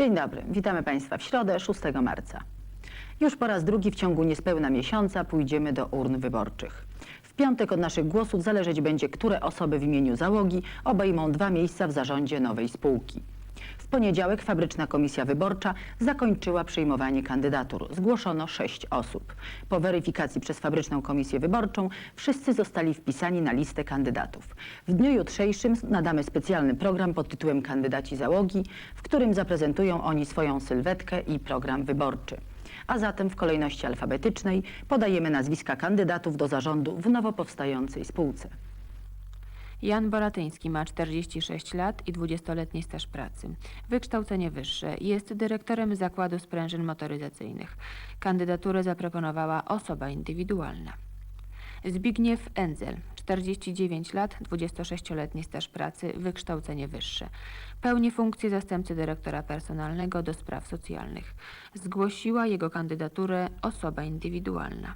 Dzień dobry, witamy Państwa w środę 6 marca. Już po raz drugi w ciągu niespełna miesiąca pójdziemy do urn wyborczych. W piątek od naszych głosów zależeć będzie, które osoby w imieniu załogi obejmą dwa miejsca w zarządzie nowej spółki. Poniedziałek Fabryczna Komisja Wyborcza zakończyła przyjmowanie kandydatur. Zgłoszono sześć osób. Po weryfikacji przez Fabryczną Komisję Wyborczą wszyscy zostali wpisani na listę kandydatów. W dniu jutrzejszym nadamy specjalny program pod tytułem Kandydaci Załogi, w którym zaprezentują oni swoją sylwetkę i program wyborczy. A zatem w kolejności alfabetycznej podajemy nazwiska kandydatów do zarządu w nowo powstającej spółce. Jan Boratyński ma 46 lat i 20-letni staż pracy. Wykształcenie wyższe. Jest dyrektorem Zakładu Sprężyn Motoryzacyjnych. Kandydaturę zaproponowała osoba indywidualna. Zbigniew Enzel, 49 lat, 26-letni staż pracy, wykształcenie wyższe. Pełni funkcję zastępcy dyrektora personalnego do spraw socjalnych. Zgłosiła jego kandydaturę osoba indywidualna.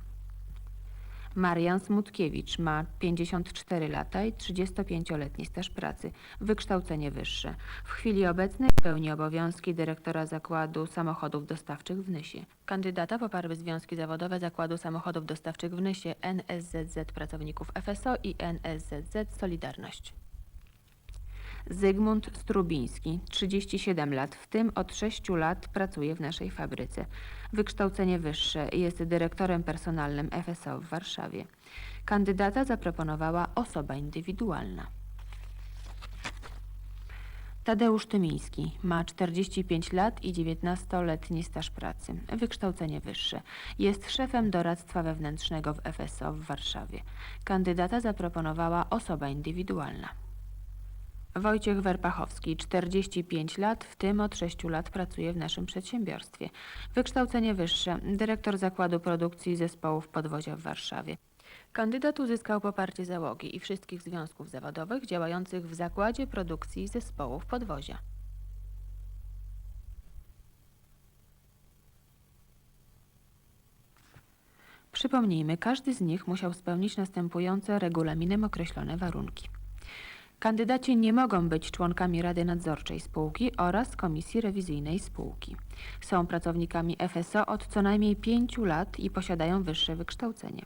Marian Smutkiewicz ma 54 lata i 35-letni staż pracy, wykształcenie wyższe. W chwili obecnej pełni obowiązki dyrektora Zakładu Samochodów Dostawczych w Nysie. Kandydata poparły Związki Zawodowe Zakładu Samochodów Dostawczych w Nysie, NSZZ Pracowników FSO i NSZZ Solidarność. Zygmunt Strubiński, 37 lat, w tym od 6 lat pracuje w naszej fabryce. Wykształcenie wyższe, jest dyrektorem personalnym FSO w Warszawie. Kandydata zaproponowała osoba indywidualna. Tadeusz Tymiński ma 45 lat i 19-letni staż pracy, wykształcenie wyższe. Jest szefem doradztwa wewnętrznego w FSO w Warszawie. Kandydata zaproponowała osoba indywidualna. Wojciech Werpachowski, 45 lat, w tym od 6 lat pracuje w naszym przedsiębiorstwie. Wykształcenie wyższe, dyrektor Zakładu Produkcji Zespołów Podwozia w Warszawie. Kandydat uzyskał poparcie załogi i wszystkich związków zawodowych działających w Zakładzie Produkcji Zespołów Podwozia. Przypomnijmy, każdy z nich musiał spełnić następujące regulaminem określone warunki. Kandydaci nie mogą być członkami Rady Nadzorczej spółki oraz Komisji Rewizyjnej spółki. Są pracownikami FSO od co najmniej 5 lat i posiadają wyższe wykształcenie.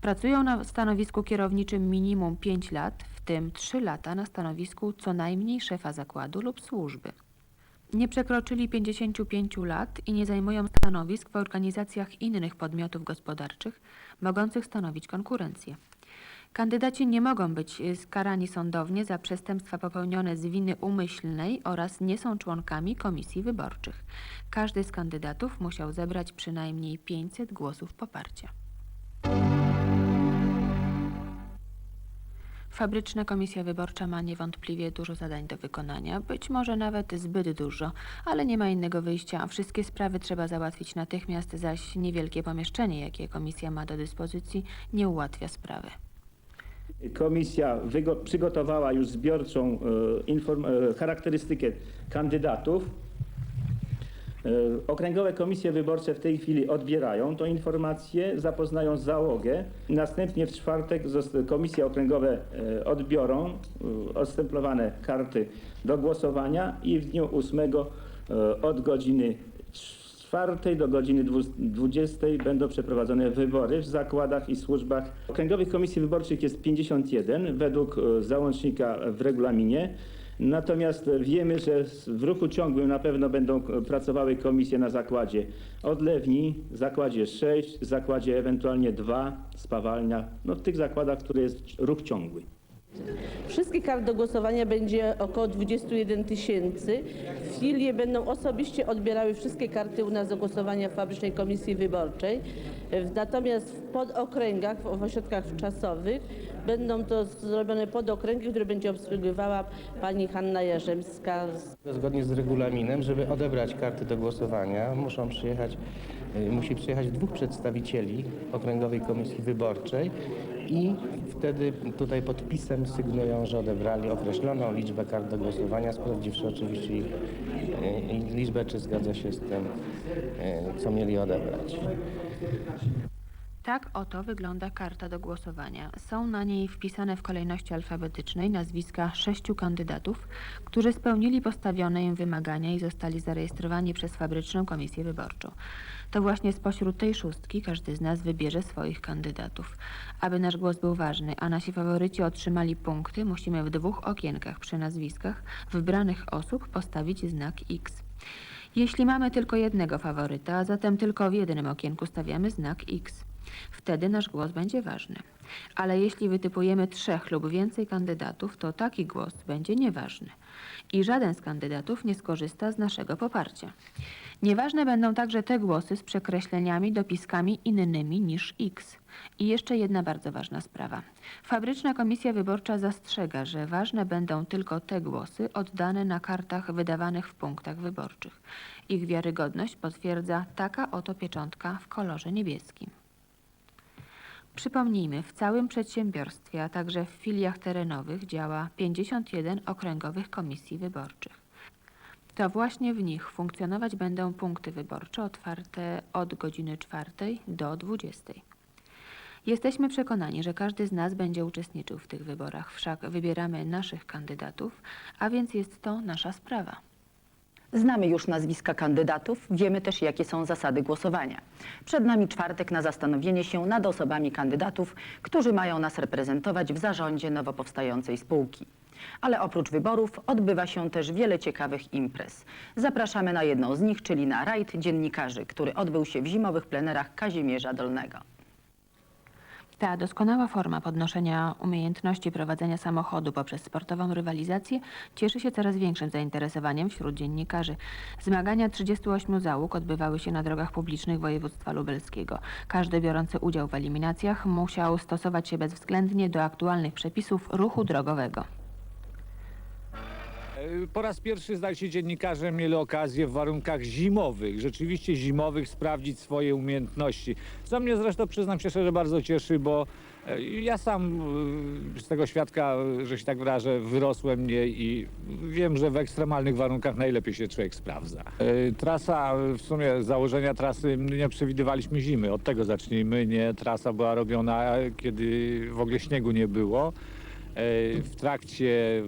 Pracują na stanowisku kierowniczym minimum 5 lat, w tym 3 lata na stanowisku co najmniej szefa zakładu lub służby. Nie przekroczyli 55 lat i nie zajmują stanowisk w organizacjach innych podmiotów gospodarczych mogących stanowić konkurencję. Kandydaci nie mogą być y, skarani sądownie za przestępstwa popełnione z winy umyślnej oraz nie są członkami komisji wyborczych. Każdy z kandydatów musiał zebrać przynajmniej 500 głosów poparcia. Fabryczna Komisja Wyborcza ma niewątpliwie dużo zadań do wykonania, być może nawet zbyt dużo, ale nie ma innego wyjścia. Wszystkie sprawy trzeba załatwić natychmiast, zaś niewielkie pomieszczenie, jakie komisja ma do dyspozycji, nie ułatwia sprawy. Komisja przygotowała już zbiorczą e, e, charakterystykę kandydatów. E, Okręgowe komisje wyborcze w tej chwili odbierają tą informację, zapoznają załogę. Następnie w czwartek komisje okręgowe odbiorą odstemplowane karty do głosowania i w dniu 8 e, od godziny 4 do godziny 20 będą przeprowadzone wybory w zakładach i służbach. Okręgowych komisji wyborczych jest 51 według e, załącznika w regulaminie. Natomiast wiemy, że w ruchu ciągłym na pewno będą e, pracowały komisje na zakładzie odlewni, zakładzie 6, zakładzie ewentualnie 2, spawalnia, no w tych zakładach, które jest ruch ciągły. Wszystkich kart do głosowania będzie około 21 tysięcy. Filie będą osobiście odbierały wszystkie karty u nas do głosowania w Fabrycznej Komisji Wyborczej. W- Natomiast w podokręgach, w ośrodkach czasowych będą to zrobione podokręgi, które będzie obsługiwała pani Hanna Jarzemska Zgodnie z regulaminem, żeby odebrać karty do głosowania, muszą przyjechać, y, musi przyjechać dwóch przedstawicieli Okręgowej Komisji Wyborczej i wtedy tutaj podpisem sygnują, że odebrali określoną liczbę kart do głosowania, sprawdziwszy oczywiście ich, ich liczbę, czy zgadza się z tym, y, co mieli odebrać. Tak oto wygląda karta do głosowania. Są na niej wpisane w kolejności alfabetycznej nazwiska sześciu kandydatów, którzy spełnili postawione im wymagania i zostali zarejestrowani przez fabryczną komisję wyborczą. To właśnie spośród tej szóstki każdy z nas wybierze swoich kandydatów. Aby nasz głos był ważny, a nasi faworyci otrzymali punkty, musimy w dwóch okienkach przy nazwiskach wybranych osób postawić znak X. Jeśli mamy tylko jednego faworyta, a zatem tylko w jednym okienku stawiamy znak X. Wtedy nasz głos będzie ważny. Ale jeśli wytypujemy trzech lub więcej kandydatów, to taki głos będzie nieważny. I żaden z kandydatów nie skorzysta z naszego poparcia. Nieważne będą także te głosy z przekreśleniami, dopiskami innymi niż X. I jeszcze jedna bardzo ważna sprawa. Fabryczna Komisja Wyborcza zastrzega, że ważne będą tylko te głosy oddane na kartach wydawanych w punktach wyborczych. Ich wiarygodność potwierdza taka oto pieczątka w kolorze niebieskim. Przypomnijmy, w całym przedsiębiorstwie, a także w filiach terenowych działa 51 okręgowych komisji wyborczych. To właśnie w nich funkcjonować będą punkty wyborcze otwarte od godziny 4 do 20. Jesteśmy przekonani, że każdy z nas będzie uczestniczył w tych wyborach, wszak wybieramy naszych kandydatów, a więc jest to nasza sprawa. Znamy już nazwiska kandydatów, wiemy też, jakie są zasady głosowania. Przed nami czwartek na zastanowienie się nad osobami kandydatów, którzy mają nas reprezentować w zarządzie nowo powstającej spółki. Ale oprócz wyborów odbywa się też wiele ciekawych imprez. Zapraszamy na jedną z nich, czyli na rajd dziennikarzy, który odbył się w zimowych plenerach Kazimierza Dolnego. Ta doskonała forma podnoszenia umiejętności prowadzenia samochodu poprzez sportową rywalizację cieszy się coraz większym zainteresowaniem wśród dziennikarzy. Zmagania 38 załóg odbywały się na drogach publicznych województwa lubelskiego. Każdy biorący udział w eliminacjach musiał stosować się bezwzględnie do aktualnych przepisów ruchu drogowego. E, Po raz pierwszy, zdaje się, dziennikarze mieli okazję w warunkach zimowych, rzeczywiście zimowych, sprawdzić swoje umiejętności. Co mnie zresztą, przyznam się szczerze, bardzo cieszy, bo e, ja sam e, z tego świadka, że się tak wyrażę, wyrosłem nie i wiem, że w ekstremalnych warunkach najlepiej się człowiek sprawdza. Trasa, w sumie założenia trasy nie przewidywaliśmy zimy, od tego zacznijmy, nie? Trasa była robiona, kiedy w ogóle śniegu nie było. E, W trakcie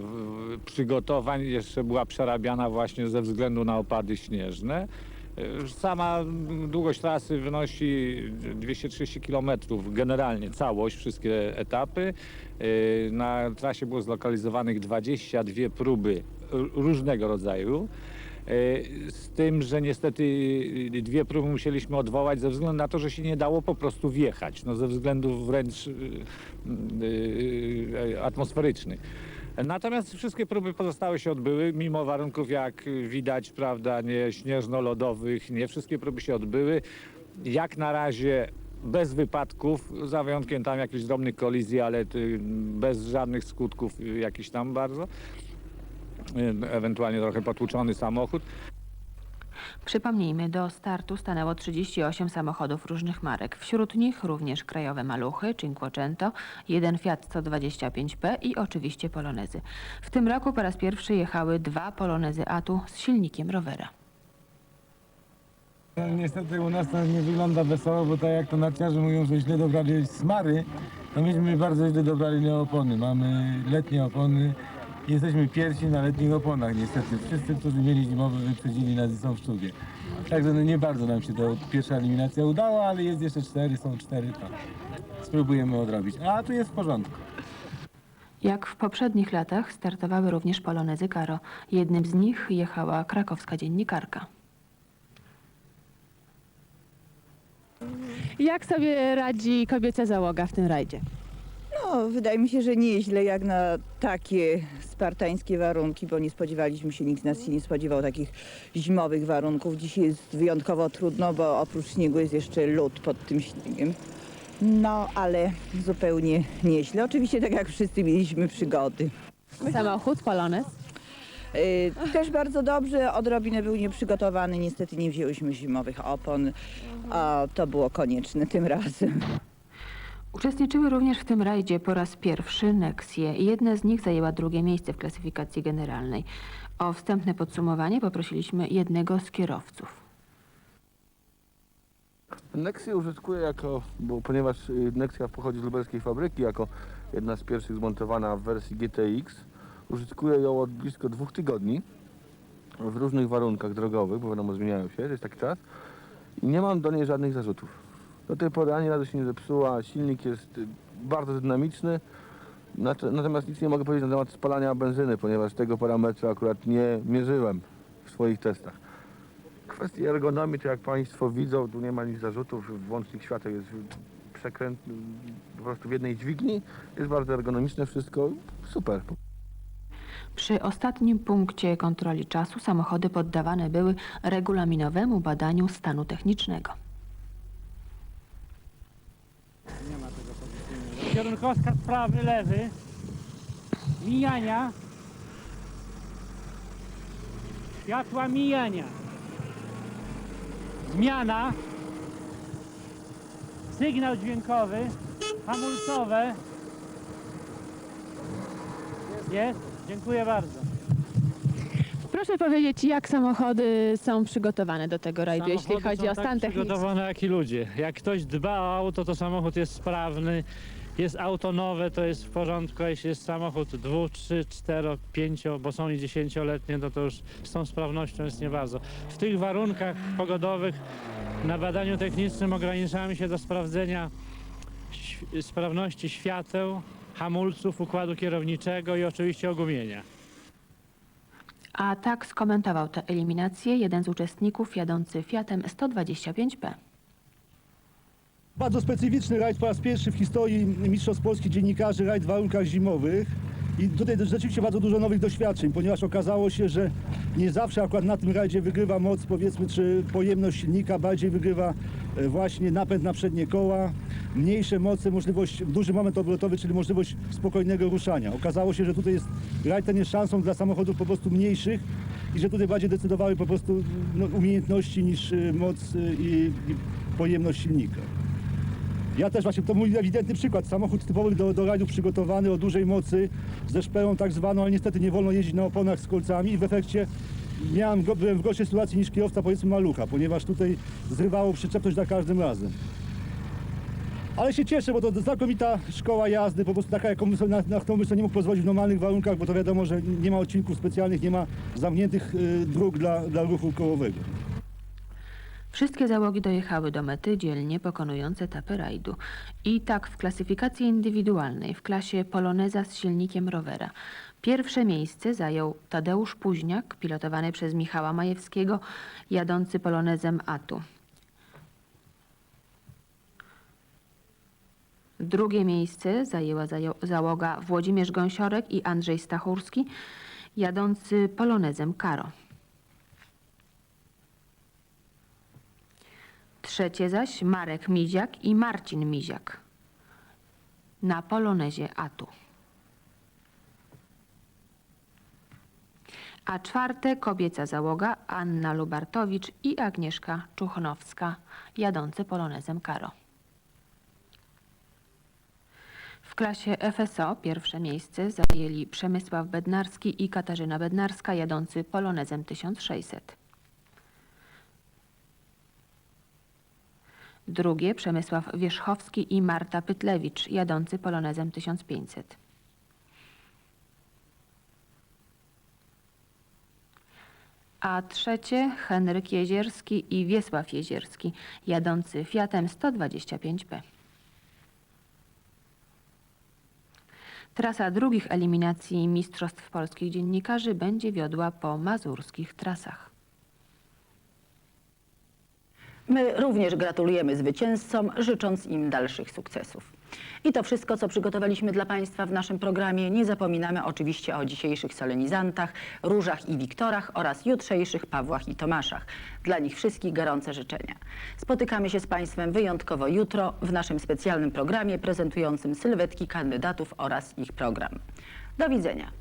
przygotowań jeszcze była przerabiana właśnie ze względu na opady śnieżne. E, Sama długość trasy wynosi 230 km, generalnie całość, wszystkie etapy. E, Na trasie było zlokalizowanych 22 próby różnego rodzaju. E, Z tym, że niestety dwie próby musieliśmy odwołać ze względu na to, że się nie dało po prostu wjechać, no ze względów wręcz y, y, atmosferycznych. Natomiast wszystkie próby pozostałe się odbyły, mimo warunków jak widać, prawda, nie śnieżno-lodowych, nie wszystkie próby się odbyły. Jak na razie bez wypadków, za wyjątkiem tam jakichś drobnych kolizji, ale y, bez żadnych skutków y, jakichś tam bardzo. Y, Ewentualnie trochę potłuczony samochód. Przypomnijmy, do startu stanęło 38 samochodów różnych marek. Wśród nich również krajowe maluchy, Cinquecento, jeden Fiat 125P i oczywiście Polonezy. W tym roku po raz pierwszy jechały dwa Polonezy Atu z silnikiem rowera. No, niestety u nas to nie wygląda wesoło, bo tak jak to narciarze mówią, że źle dobrali smary, to myśmy bardzo źle dobrali na opony. Mamy letnie opony, jesteśmy pierwsi na letnich oponach niestety. Wszyscy, którzy mieli zimowe wyprzedzili nas i są w czubie. Także no nie bardzo nam się to pierwsza eliminacja udała, ale jest jeszcze cztery, są cztery, to spróbujemy odrobić. A tu jest w porządku. Jak w poprzednich latach startowały również Polonezy Karo. Jednym z nich jechała krakowska dziennikarka. Jak sobie radzi kobieca załoga w tym rajdzie? No, wydaje mi się, że nieźle jak na takie spartańskie warunki, bo nie spodziewaliśmy się, nikt z nas się nie spodziewał takich zimowych warunków. Dzisiaj jest wyjątkowo trudno, bo oprócz śniegu jest jeszcze lód pod tym śniegiem. No, ale zupełnie nieźle. Oczywiście tak jak wszyscy mieliśmy przygody. Samochód, polonez. Yy, też bardzo dobrze, odrobinę był nieprzygotowany, niestety nie wzięłyśmy zimowych opon, a to było konieczne tym razem. Uczestniczyły również w tym rajdzie po raz pierwszy Nexie. Jedna z nich zajęła drugie miejsce w klasyfikacji generalnej. O wstępne podsumowanie poprosiliśmy jednego z kierowców. Nexię użytkuję jako, bo ponieważ y, Nexia pochodzi z lubelskiej fabryki, jako jedna z pierwszych zmontowana w wersji GTX. Użytkuję ją od blisko dwóch tygodni w różnych warunkach drogowych, bo wiadomo zmieniają się, to jest taki czas. I nie mam do niej żadnych zarzutów. Do tej pory ani razu się nie zepsuła, silnik jest y, bardzo dynamiczny. Nat- Natomiast nic nie mogę powiedzieć na temat spalania benzyny, ponieważ tego parametru akurat nie mierzyłem w swoich testach. Kwestii ergonomii, to jak Państwo widzą, tu nie ma nic zarzutów. Włącznik świateł jest przekręt, po prostu w jednej dźwigni. Jest bardzo ergonomiczne wszystko. Super. Przy ostatnim punkcie kontroli czasu samochody poddawane były regulaminowemu badaniu stanu technicznego. Kierunkowskaz prawy, lewy. Mijania. Światła mijania. Zmiana. Sygnał dźwiękowy. Hamulcowe. Jest? Dziękuję bardzo. Proszę powiedzieć, jak samochody są przygotowane do tego rajdu, jeśli Samochody chodzi są o stan tak techniczny? przygotowane jak i ludzie. Jak ktoś dba o auto, to samochód jest sprawny. Jest auto nowe, to jest w porządku. A jeśli jest samochód dwu, trzy, cztero, pięcio, bo są i dziesięcioletnie, no to już z tą sprawnością jest nie bardzo. W tych warunkach pogodowych na badaniu technicznym ograniczamy się do sprawdzenia sprawności świateł, hamulców, układu kierowniczego i oczywiście ogumienia. A tak skomentował tę eliminację jeden z uczestników jadący Fiatem 125P. Bardzo specyficzny rajd po raz pierwszy w historii Mistrzostw Polskich Dziennikarzy, rajd w warunkach zimowych. I tutaj rzeczywiście bardzo dużo nowych doświadczeń, ponieważ okazało się, że nie zawsze akurat na tym rajdzie wygrywa moc, powiedzmy, czy pojemność silnika, bardziej wygrywa e, właśnie napęd na przednie koła, mniejsze moce, możliwość, duży moment obrotowy, czyli możliwość spokojnego ruszania. Okazało się, że tutaj jest, rajd ten jest szansą dla samochodów po prostu mniejszych i że tutaj bardziej decydowały po prostu no, umiejętności niż e, moc e, i, i pojemność silnika. Ja też właśnie, to mój ewidentny przykład. Samochód typowy do, do rajdów przygotowany o dużej mocy, ze szperą tak zwaną, ale niestety nie wolno jeździć na oponach z kolcami i w efekcie miałem, byłem w gorszej sytuacji niż kierowca powiedzmy malucha, ponieważ tutaj zrywało przyczepność za każdym razem. Ale się cieszę, bo to znakomita szkoła jazdy, po prostu taka, jaką sobie- na, na którą bym nie mógł pozwolić w normalnych warunkach, bo to wiadomo, że nie ma odcinków specjalnych, nie ma zamkniętych y, dróg dla, dla ruchu kołowego. Wszystkie załogi dojechały do mety dzielnie pokonując etapy rajdu. I tak w klasyfikacji indywidualnej w klasie Poloneza z silnikiem rowera. Pierwsze miejsce zajął Tadeusz Późniak, pilotowany przez Michała Majewskiego, jadący Polonezem Atu. Drugie miejsce zajęła załoga Włodzimierz Gąsiorek i Andrzej Stachurski, jadący Polonezem Karo. Trzecie zaś Marek Miziak i Marcin Miziak na Polonezie Atu. A czwarte kobieca załoga Anna Lubartowicz i Agnieszka Czuchnowska jadące Polonezem Karo. W klasie FSO pierwsze miejsce zajęli Przemysław Bednarski i Katarzyna Bednarska jadący Polonezem 1600. Drugie Przemysław Wierzchowski i Marta Pytlewicz jadący Polonezem 1500. A trzecie Henryk Jezierski i Wiesław Jezierski jadący Fiatem 125P. Trasa drugich eliminacji Mistrzostw Polskich Dziennikarzy będzie wiodła po mazurskich trasach. My również gratulujemy zwycięzcom, życząc im dalszych sukcesów. I to wszystko, co przygotowaliśmy dla Państwa w naszym programie. Nie zapominamy oczywiście o dzisiejszych solenizantach, Różach i Wiktorach oraz jutrzejszych Pawłach i Tomaszach. Dla nich wszystkich gorące życzenia. Spotykamy się z Państwem wyjątkowo jutro w naszym specjalnym programie prezentującym sylwetki kandydatów oraz ich program. Do widzenia.